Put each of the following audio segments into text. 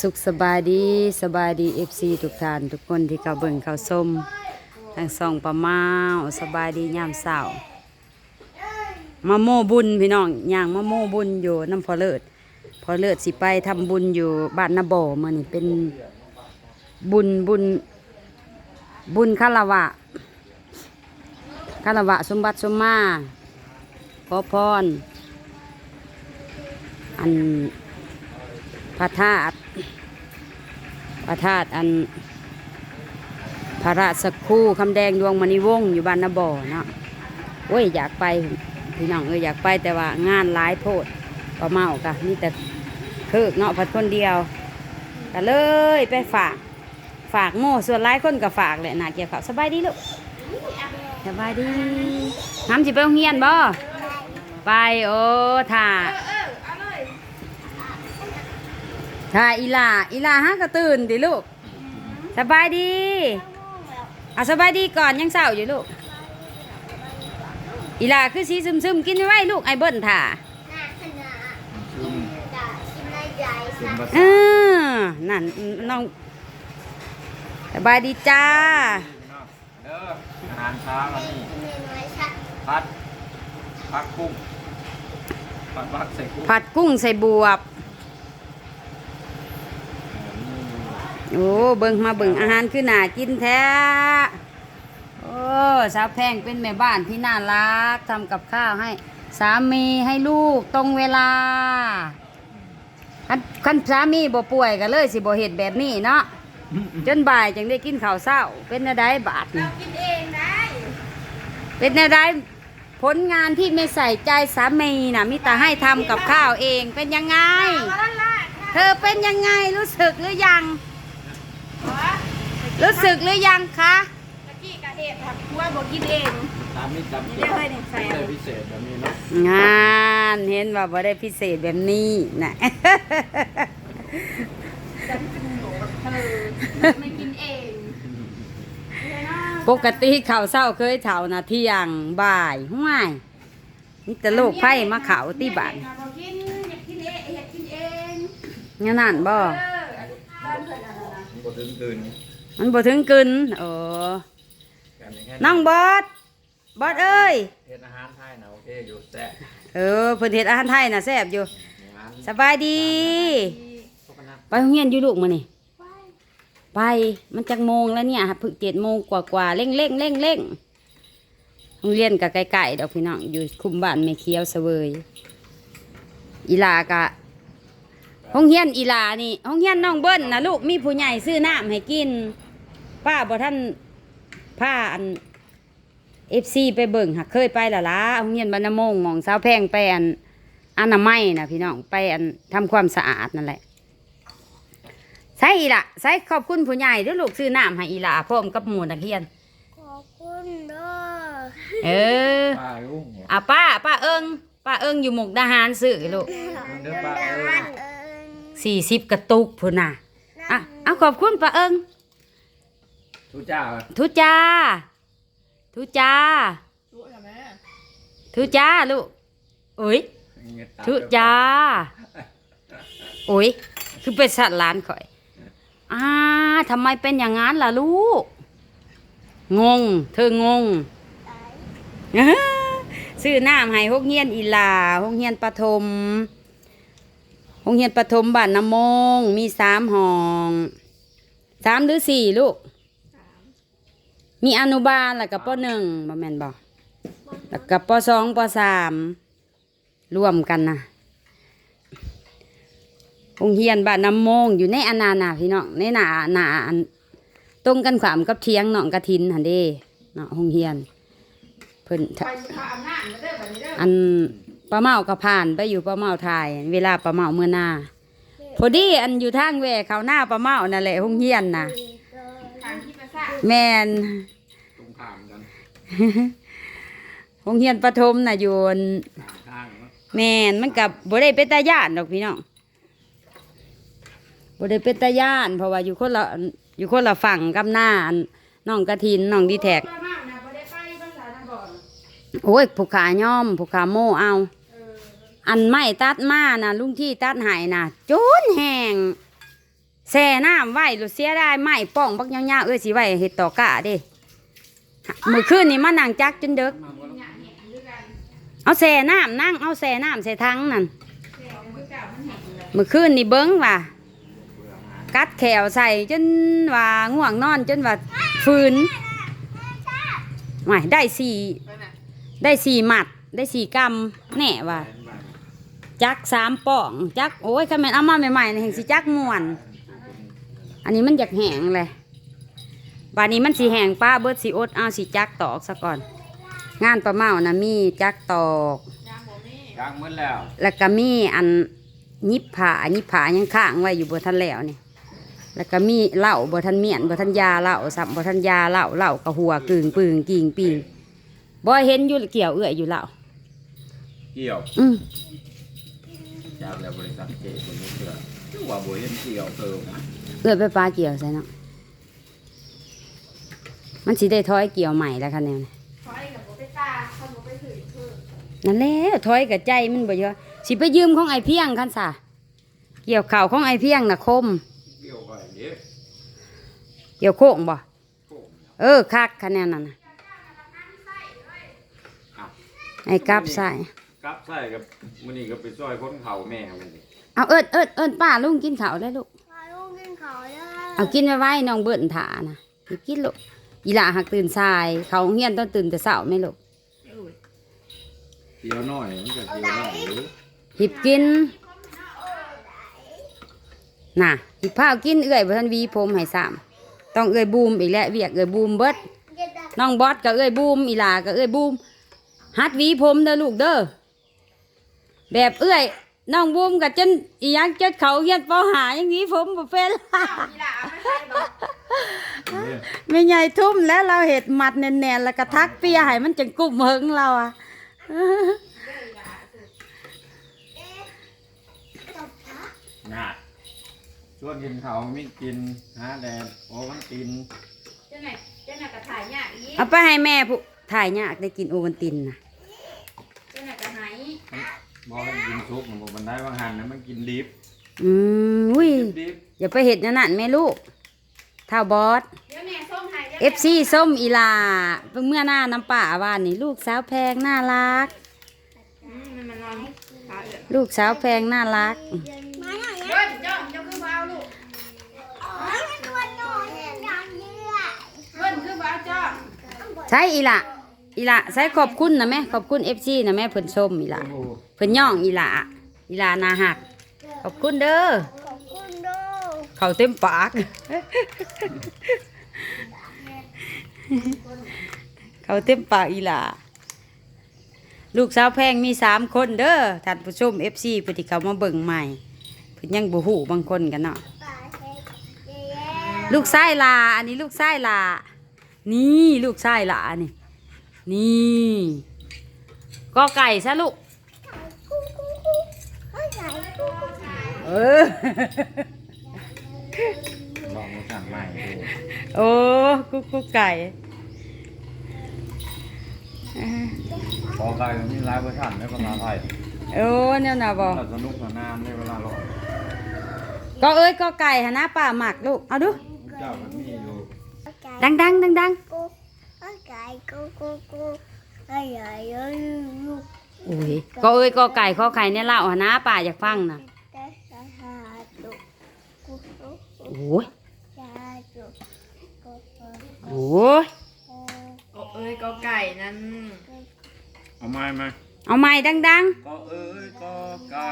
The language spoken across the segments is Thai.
สุขสบายดีสบายดีเอฟซีทุกท่านทุกคนที่เขาเบิ่งเขาส้มทางซองปลาเมาสบายดียามเสาร์มาโม่บุญพี่น้องย่างมาโม่บุญอยู่น้ำพอเลิศพอเลิศสิไปทำบุญอยู่บ้านนาบ่อมานี่เป็นบุญบุญบุญคารวะคารวะสมบัติสมมาขอพรอันพระธาตุ พระธาตุอันพระราชสักคู่คำแดงดวงมณีวงอยู่บ้านนาบ่อเนาะโอ้ยอยากไปพี่น้องเอ้ยอยากไปแต่ว่างานหลายโพดก็เมากะนี่แต่เคิกเนาะพัดคนเดียวก็เลยไปฝาก ฝากโม่ส่วนหลายคนก็ฝากแหละนาเกี่ยวกับสบายดีลูกสบายดีน้ำสิไปโรงเรียนบ่ไปโอ้ถ่า ถ่าอีหลาอีหลาฮะก็ตื่นดิลูก สบายดีเอาสบายดีก่อนยังเศร้าอยู่ลูก อีหลาคือสีซึมๆกินไว้ลูกไอ้เบิ้ลถ่าหน้าขนาดด่าชิมได้ใหญ่เป็นสักภาเอษาอนั่นน้องสบายดีจ้าเด้ออาหารเช้าวันนี้เมนูไอ้ชัดพัดพักกุ้งพัดพักใส่กุ้งผัดกุ้งใส่บวบ โอ้เบิ่งมาเบิ่งอาหารคือน่ากินแท้โอ้สาวแพงเป็นแม่บ้านที่น่ารักทำกับข้าวให้สามีให้ลูกตรงเวลาคันคันสามีบ่ป่วยก็เลยสิบ่เฮ็ดแบบนี้เนาะจนบ่ายจึงได้กินข้าวเช้า เป็นแนวใดบาดนี่กินเองได้ เป็นแนวใดผลงานที่ไม่ใส่ใจสามีน่ะมีแต่ให้ทำกับข้าวเองเป็นยังไงละละเธอเป็นยังไงรู้สึกหรือยัง รู้สึกหรือยังคะตะกี้กะเห็ดผักบัวบอกกินเองตามมิตรตามนี่ได้เลยหนึ่งแสนได้พิเศษแบบนี้เนาะงานเห็นว่าบ่ได้พิเศษแบบนี้นะไม่กินเองปกติข่าวเศร้าเคยเฒ่านะเที่ยงบ่ายห้วยนี่แต่โลกไพ่มาข่าวที่บ้านบอกกินอยากกินเองอยากกินเองงั้นนั่นบ่เออบ้านเพิ่นอะไรนะมันก็ตื่นตื่น มันบ่ถึงกึนโอ้แบบนี้แค่น้องบอสบอสเอ้ยเฮ็ดอาหารไทยนะโอเคอยู่แต่เออเพิ่นเฮ็ดอาหารไทยน่ะแซ่บอยู่งานสบายดีพวกคณะไปโรงเรียนอยู่ลูกมื้อนี่ไปมันจักโมงแล้วเนี่ยเพิ่งเจ็ดโมงกว่าๆเร่งเร่งเร่งเร่งโรงเรียนก็ใกล้ๆดอกพี่น้องอยู่คุมบ้านแม่เคียวเสวยอีหลากะห้องเฮียนอีหลานี่ห้องเฮียนน้องเบิ้ลนะลูกมีผู้ใหญ่ซื้อน้ำให้กิน ป้าบ่ท่านผ้าอันเอฟซีไปเบิ่งหักเคยไปและละห้องเฮียนบรรณมงหมองสาวแพงไปอันอนามัยนะพี่น้องไปอันทำความสะอาดนั่นแหละใช่อีละใช่ขอบคุณผู้ใหญ่ด้วยลูกซื้อน้ำให้อีละพร้อมกับหมูนักเรียน ขอบคุณเด้อเออป้าลุงเนี่ยอะป้าป้าเอิงป้าเอิงอยู่หมุกดาหารซื้อลูกเด้อป้าเอ้ยเอิญสี่สิบกระตุกพุ่นน่ะอะเอาขอบคุณป้าเอิง ทุจ้าทุจ้า ทุจ้าทุจ้าลูกโอ้ยทุจ้า โอ้ย คือเป็นสัตว์หล้านข่อย อ่าทำไมเป็นอย่างนั้นล่ะลูก งง เธองงซื้อน้ำให้หกเฮียนอีหลาหกเฮียนปฐมหกเฮียนปฐมบ้านน้ำมง มีสามห้อง สามหรือสี่ลูก มีอนุบาลแล้วก็ปหนึ่งบ่แม่นบ่แล้วก็ปสองปสามรวมกันนะโรงเรียนบ้านน้ำมงอยู่ในอนานาพี่น้องในหนาหนาอันตรงกันขวามกับเทียงหนองกระทินหันเด้เนาะโรงเรียนเพิ่นทะอันป้าเมาก็ผ่านไปอยู่ป้าเมาถ่าย เวลาป้าเมาเมื่อหน้าพอดีอันอยู่ทางแหวกเขาหน้าป้าเมานั่นแหละโรงเรียนน่ะ ทางที่ประสาท แมนตรงข้ามกันโรงเรียนประถมน่ะอยู่อั่นข้างเนาะแมนมันกับบ่ได้เป็นตาย่านดอกพี่น้องบ่ได้เป็นตาย่านเพราะว่าอยู่คนละอยู่คนละฝั่งกับหน้าอันน้องกระทินน้องดีแท็กป้ามากนะบ่ได้ไปภาษาทางก่อนโอ้ยผูกขาย่อมผูกขาโม่เอา อันไม่ตัดมานะลุงที่ตัดใหายนะจนแหง แช่น้ำไหวหรือเสียได้ไหมป้องบักยาวๆเอ้ยสิไหวเฮ็ดต่อกะเด้มื้อคืนนี่มานั่งจักจนเดึกเอาแช่น้ำนั่งเอาแช่น้ำใส่ถังนั่นมื้อคืนนี่เบิ่งว่ากัดแขวใส่จนว่าง่วงนอนจนว่าฝืนไม่ได้สี่ได้สี่หมัดได้สี่กำแน่ว่าจักสามป่อง จักโอ้ยคำแม่นเอามาใหม่ๆนี่แห่งสิจักม่วน อันนี้มันอยากแห้งเลยบานนี้มันสีแห้งป้าเบิดสีอดเอาสีจักตอกซะก่อน งานประเมานะมีจักตอกกลางมืดแล้ว แล้วก็มีอันยิบผายิบผายังข้างไว้อยู่บนทันแล้วนี่แล้วก็มีเหล้าบนทันเมียนบนทันยาเหล้าสับบนทันยาเหล้าเหล้ากระหัวกึ่งปึงกิ่งปิงบ่เห็นอยู่เกี่ยวเอื้อยอยู่เหล้าเกี่ยวอืมจากแล้วบริษัทเจคนนี้เชื่อชื่อว่าบ่เห็นเกี่ยวเติม เอื้อยไปปลาเกี่ยวใส่เนาะมันสิได้ถอยเกี่ยวใหม่แล้วคะแนนถอยกับโบไปตาเขาโบไปถือคือนั่นแหละถอยกับใจมันบ่เยอะสิไปยืมของไอ้เพียงคันซะเกี่ยวข่าวของไอ้เพียงน่ะคม เกี่ยวไปเด้อเกี่ยวโค้งบ่โอ้ยเออคักคะแนนนั่นน่ะอ้าวไอ้กับใส่กับใส่กับมื้อนี้ก็ไปช่วยคนเขาแม่มันดิเอาเอิดเอิดเอิดป้าลุงกินข้าวได้ลูกมาลูกกิน เขาเลยเอากินไว้ไว้น้องเบิ่นถานะหยิบกินลูกอีหล่าหักตื่นสาย เขาโรงเฮียนต้องตื่นแต่เช้าไหมลูกเกี่ยวน้อยมันก็เกี่ยวน้อยอยู่หยิบกิน น่ะหยิบผ้าวกินเอื่อยบ่ทันหวีผมให้ซ้ำต้องเอื่อยบูมอีกแล้วเวียกเอื่อยบูมเบิดเย็ดน้องบอสก็เอ้ยบูมอีหลาก็เอ้ยบูมฮัดหวีผมเด้อลูกเด้อแบบเอ้ย น้องบูมกับจนอีหยังจนเขาเฮียนปอหาอย่างนี้ผมบ่เป็นไม่ใหญ่ทุ่มแล้วเราเห็ดหมัดแน่นๆแล้วก็ทักเปียให้มันจังกุบเฮิงเราอะน่ะชวนกินเขาไม่กินหาแดดโอ้มันกินเจ้าไหนเจ้าไหนกระถ่ายยากอีกเอาไปให้แม่ผู้ถ่ายยากได้กินโอวันตินนะ เจ้าไหนกระหาย บอกให้กินซุปมันบอกมันได้บางหันนะมันกินดิบอืมอุ้ย ดิบอย่าไปเห็ดนั่นนั่นแม่ลูกเท่าบอสเดี๋ยวแม่ส้มหายเอฟซีส้มอีลาเมื่อหน้าน้ำป่าว่านนี่ ลูกสาวแพงน่ารักมันมานอนขาเอือดลูกสาวแพงน่ารัก มาหน่อยเบิ้ลจ้องเจ้าคือว้าวลูกอ๋อมันตัวน้อยดังเยื่อเบิ้ลคือว้าวจ้องใช่อีละ อีละใช้ขอบคุณนะแม่ขอบคุณเอฟซีนะแม่เพิ่นส้มอีละโอ้เพิ่นย่องอีละอีละนาหัก ขอบคุณเด้อขอบคุณดูเขาเต็มปาก เขาเต็มปากอีละลูกสาวแพงมีสามคนเด้อท่านผู้ชมเอฟซีเพิ่นที่เขามาเบิ่งใหม่เพิ่นยังบ่ฮู้บางคนกันเนาะปลาเช็ดเย้ลูกไส้ลา อันนี้ลูกไส้ลา นี่ลูกไส้ลานี่ นี่ก็ไก่ซะลูกกุ้งกุ้งกุ้งเขาใส่กุ้งกุ้งเออลองมาสั่งใหม่ดูโอ้กุ๊กกุ๊กไก่เออพอไก่มีหลายเวอร์ชันในภาษาไทยโอ้เนี่ยนะบอกสนุกสนานในเวลาหลอกก็เอ้ยก็ไก่หะนะป้าหมักลูก เอาดู เจ้ามันมีอยู่ดังดังดังดัง กุ้งเขาใส่กุ้งกุ้งกุ้งไอ้ใหญ่เยอะลูกๆโอ้ยก็เอ้ยก็ไก่ข้อไข่เนี่ยเล่าหะนะป้าอยากฟังนะแต่สาหาตุกุ้งกุ้งโอ้ยยาตุกุ้งกุ้งโอ้ยโอ้เอ้ยก็ไก่นั้นเอาไม้ไหมเอาไม้ดังดังก็เอ้ยก็ไก่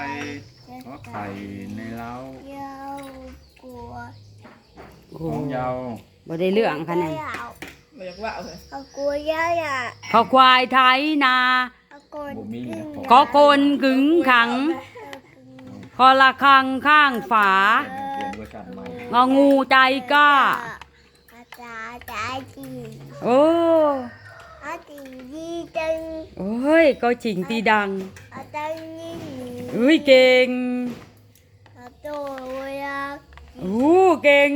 ก็ไข่ในเล้ายาวกลัวๆโอ้ของยาว บ่ได้เรื่องขนาด ยาว ไม่อยากว่าเลยเอากลัวยาวอะข้อควายไทยนา เอากลัวบ่มีนะพอก็โกนกึ๋งขัง คอละคังข้างฝา เปลี่ยนเวอร์ชันใหม่งองูใจกล้าอาจารย์ใจจีโอ้ อาจีดีจังโอ้ย ก็จริงตีดัง อาจารย์นี่อุ้ย เก่ง อาตัวเวลาโอ้เก่ง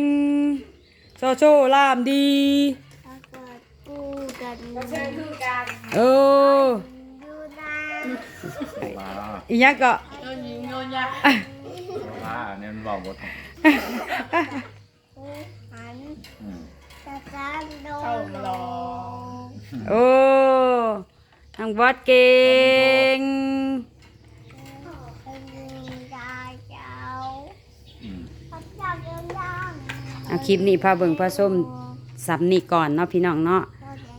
โซโซลามดี อากัดกูกัน เชิญคือ การโอ้ดูนะปลาอีกอย่างก็โยนยิงโยนยาปลาเนี่ยมันบอกบทของหันอืมจะจะโดเข้านรอโอ้ทางบอสเก่งเป็นยาเจ้าอืมพระเจ้าเดินย่างเอาคลิปนี้พาเบิ่งพาส้มสับนี่ก่อนเนาะพี่น้องเนาะ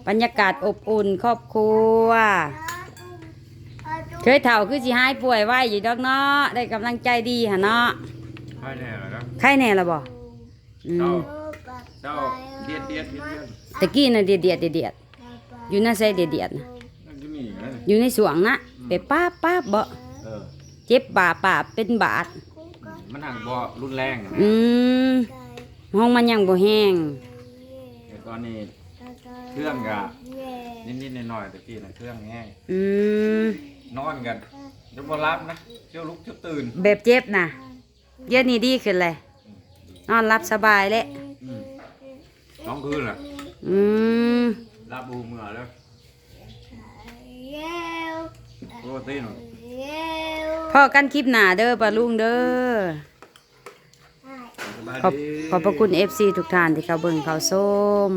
บรรยากาศอบอุ่นครอบครัวเคยเถ่าคือสิหายป่วยไว้อยู่ดอกเนาะได้กำลังใจดีหะเนาะใช่แน่แล้วครับใครแน่ละบ่อืมเจ้าเดียดเดียดเดียดเดียดตะกี้น่ะเดียดเดียดเดียดเดียดอยู่น่าใส่เดียดเดียดน่ะนั่นจะมีนะอยู่ในสวงนะไปป้าบป้าบบ่เออเจ็บบาปาบเป็นบาดมันห่างบ่รุนแรงนะอืมห้องมันยังบ่แห้งแต่ตอนนี้ เครื่องกะนิดๆหน่อยๆตะกี้นะเครื่องง่ายอืมนอนกันจะบ่รับนะเจ้าลุกเจ้าตื่นแบบเจ็บน่ะเดี๋ยวนี้ดีขึ้นเลยนอนรับสบายแล้วอืมสองคืนล่ะอืมรับบูเมื่อแล้วเย้วปกติหนูเย้วพอกันคลิปหน้าเด้อปลาลุงเด้อสบายขอบดี ขอบพระคุณ FC ทุกท่านที่เขาเบิ่งเขาส้ม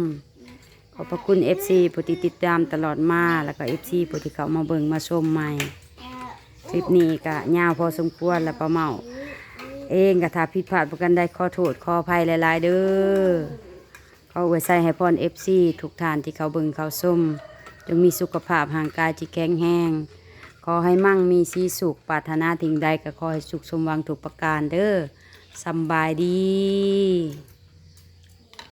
ขอบพระคุณ FC ผู้ที่ติดตามตลอดมา แล้วก็ FC ผู้ที่เขามาเบิ่งมาชมใหม่ คลิปนี้ก็ยาวพอสมควรแล้วป้าเมา เองก็ถ้าผิดพลาดประกันใดขอโทษขออภัยหลาย ๆ เด้อเขาไว้ใส่ให้พร FC ทุกท่านที่เขาเบิ่งเขาส้มจงมีสุขภาพห่างกายที่แข็งแรงขอให้มั่งมีสีสุขปรารถนาถึงใดก็ขอให้สุขสมหวังทุกประการเด้อสบายดี